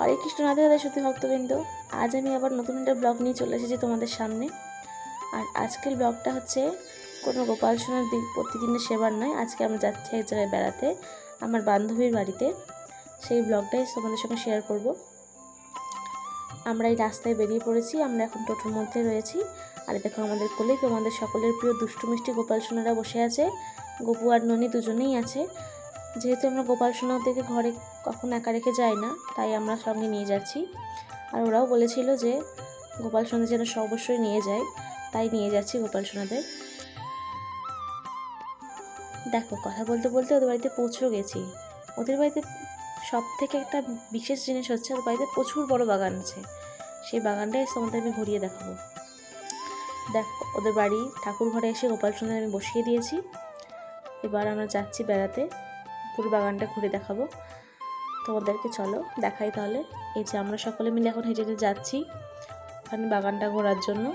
হরে কৃষ্ণ, রাধে রাধে সত্যি ভক্তবৃন্দ। আজ আমি আবার নতুন একটা ব্লগ নিয়ে চলে এসেছি তোমাদের সামনে। আর আজকের ব্লগটা হচ্ছে কোনো গোপাল সোনার দিক প্রতিদিনের সেবার নয়, আজকে আমরা যাচ্ছি এক জায়গায় বেড়াতে, আমার বান্ধবীর বাড়িতে। সেই ব্লগটাই তোমাদের সঙ্গে শেয়ার করব। আমরা এই রাস্তায় বেরিয়ে পড়েছি, আমরা এখন টোটোর মধ্যে রয়েছি। আর দেখো আমাদের কোলেই তোমাদের সকলের প্রিয় দুষ্টু মিষ্টি গোপাল সোনারা বসে আছে, গপু আর ননি দুজনেই আছে। যেহেতু আমরা গোপাল সোনা ওদেরকে ঘরে কখনো একা রেখে যাই না, তাই আমরা সঙ্গে নিয়ে যাচ্ছি। আর ওরাও বলেছিল যে গোপাল সোনা যেন অবশ্যই নিয়ে যায়, তাই নিয়ে যাচ্ছি গোপাল সোনাদের। দেখো, কথা বলতে বলতে ওদের বাড়িতে পৌঁছেও গেছি। ওদের বাড়িতে সব থেকে একটা বিশেষ জিনিস হচ্ছে ওদের বাড়িতে প্রচুর বড় বাগান আছে। সেই বাগানটাই তোমাদের আমি ঘুরিয়ে দেখাবো। দেখ, ওদের বাড়ি ঠাকুর ঘরে এসে গোপাল সোনাদের আমি বসিয়ে দিয়েছি। এবার আমরা যাচ্ছি বেড়াতে। পুরো বাগানটা ঘুরে দেখাবো। তোমাদেরকে চলো দেখাই তাহলে। এই যে আমরা সকলে মিলে এখন হেঁটে হেঁটে যাচ্ছি ওখানে বাগানটা ঘোরার জন্য।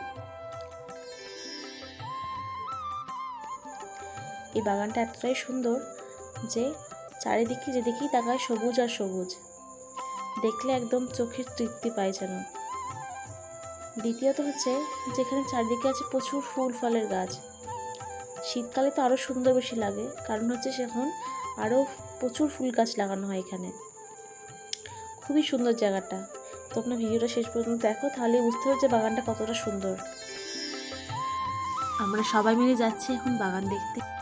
এই বাগানটা এতটাই সুন্দর যে চারিদিকে যেদিকেই তাকায় সবুজ আর সবুজ। দেখলে একদম চোখের তৃপ্তি পায় যেন। দ্বিতীয়ত হচ্ছে যেখানে চারিদিকে আছে প্রচুর ফুল, ফলের গাছ। শীতকালে তো আরও সুন্দর বেশি লাগে। কারণ হচ্ছে সেখন আরও প্রচুর ফুল গাছ লাগানো হয় এখানে। খুবই সুন্দর জায়গাটা। তোমরা ভিডিওটা শেষ পর্যন্ত দেখো, তাহলে বুঝতে পারবে যে বাগানটা কতটা সুন্দর। আমরা সবাই মিলে যাচ্ছি এখন বাগান দেখতে।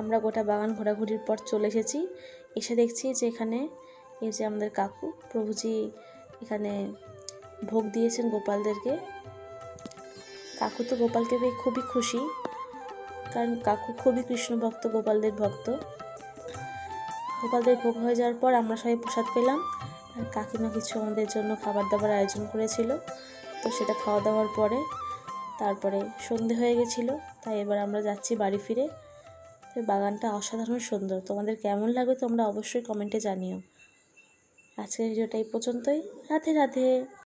আমরা গোটা বাগান ঘোরাঘুরির পর চলে এসেছি। এসে দেখছি যে এখানে এই যে আমাদের কাকু, প্রভুজি এখানে ভোগ দিয়েছেন গোপালদেরকে। কাকু তো গোপালকে পেয়ে খুবই খুশি, কারণ কাকু খুবই কৃষ্ণ ভক্ত, গোপালদের ভক্ত। গোপালদের ভোগ হয়ে যাওয়ার পর আমরা সবাই প্রসাদ পেলাম। আর কাকিমা কিছু আমাদের জন্য খাবার দাবার আয়োজন করেছিল, তো সেটা খাওয়া দাওয়ার পরে তারপরে সন্ধে হয়ে গেছিল, তাই এবার আমরা যাচ্ছি বাড়ি ফিরে। তো বাগানটা অসাধারণ সুন্দর। তোমাদের কেমন লাগবে তোমরা অবশ্যই কমেন্টে জানিও। আজকের ভিডিওটা এই পর্যন্তই। রাধে রাধে।